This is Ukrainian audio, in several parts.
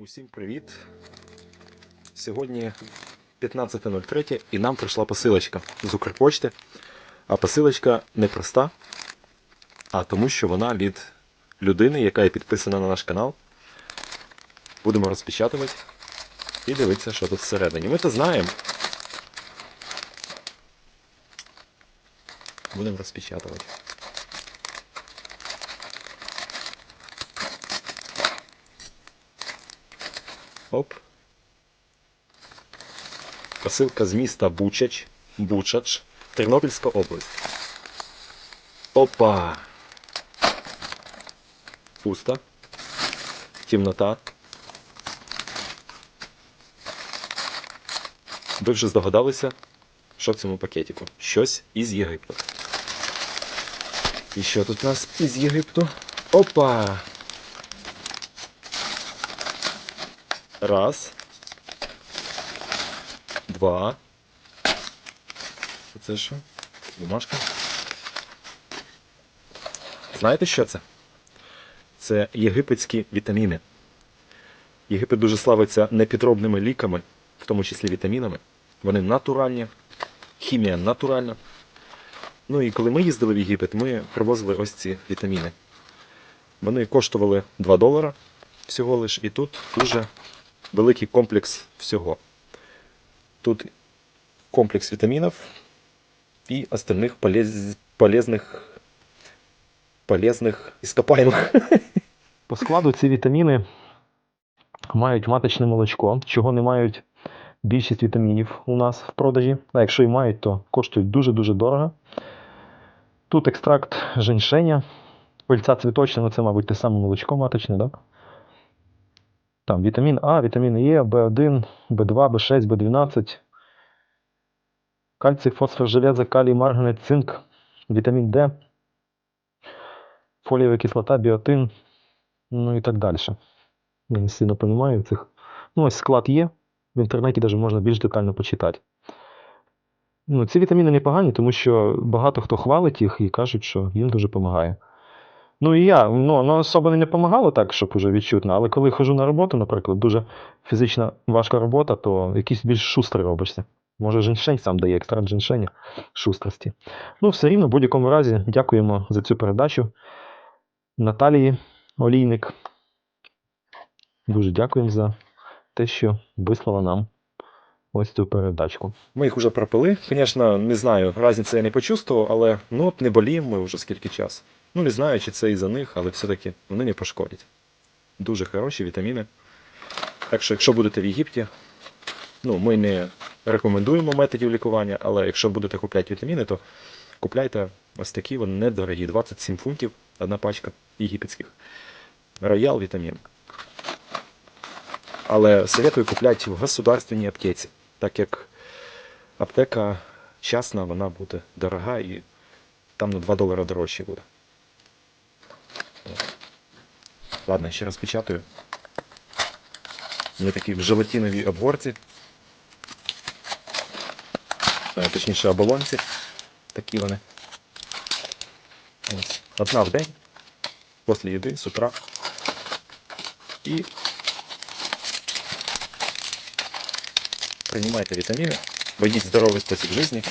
Усім привіт! Сьогодні 15.03 і нам прийшла посилочка з Укрпочти. А посилочка не проста, а тому, що вона від людини, яка є підписана на наш канал. Будемо розпечатувати і дивитися, що тут всередині. Ми то знаємо. Будемо розпечатувати. Оп. Посилка з міста Бучач. Бучач. Тернопільська область. Опа. Пусто. Темнота. Ви вже здогадалися, що в цьому пакетику? Щось із Єгипту. І що тут у нас із Єгипту? Опа! Раз. Два. Це що? Бумажка. Знаєте, що це? Це єгипетські вітаміни. Єгипет дуже славиться непідробними ліками, в тому числі вітамінами. Вони натуральні, хімія натуральна. Ну і коли ми їздили в Єгипет, ми привозили ось ці вітаміни. Вони коштували 2 долара всього лиш, і тут дуже великий комплекс всього. Тут комплекс витаминов и остальных полез... полезных полезных ископаемых. По складу ці вітаміни мають маточне молочко, чого не мають більшість вітамінів у нас в продажі. А якщо і мають, то коштують дуже-дуже дорого. Тут екстракт женьшеня, пильця цвіточна, ну це, мабуть, те саме молочко маточне, так? Там вітамін А, вітамін Е, В1, В2, В6, В12, кальцій, фосфор, железо, калій, марганець, цинк, вітамін Д, фолієва кислота, біотин, ну і так далі. Я не сильно розумію цих. Ну, ось склад є. В інтернеті навіть можна більш детально почитати. Ну, ці вітаміни непогані, тому що багато хто хвалить їх і кажуть, що їм дуже допомагає. Ну і я, ну, воно особо не допомагало так, щоб уже відчутно, але коли хожу на роботу, наприклад, дуже фізична важка робота, то якийсь більш шустрий робишся. Може, женьшень сам дає екстракт женьшеня шустрості. Ну, все рівно, в будь-якому разі, дякуємо за цю передачу. Наталії Олійник. Дуже дякуємо за те, що вислала нам ось цю передачку. Ми їх вже пропили. Звісно, не знаю, різниці я не почувствував, але ну не боліємо ми вже скільки часу. Ну не знаю, чи це із-за них, але все-таки вони не пошкодять. Дуже хороші вітаміни. Так що, якщо будете в Єгипті, ну ми не рекомендуємо методів лікування, але якщо будете купляти вітаміни, то купляйте ось такі, вони недорогі. 27 фунтів одна пачка єгипетських. Роял вітамін. Але советую купляти в государственній аптеці, так як аптека частна, вона буде дорога і там на 2 долара дорожче буде. Ладно, ще раз печатаю. Вони такі в желатиновій обгорці. Е, Точніше, оболонці. Такі вони. Ось. Одна в день. Після їди з утра. І приймайте вітаміни, ведіть здоровий спосіб життя.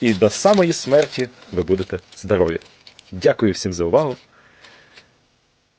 І до самої смерті ви будете здорові. Дякую всім за увагу.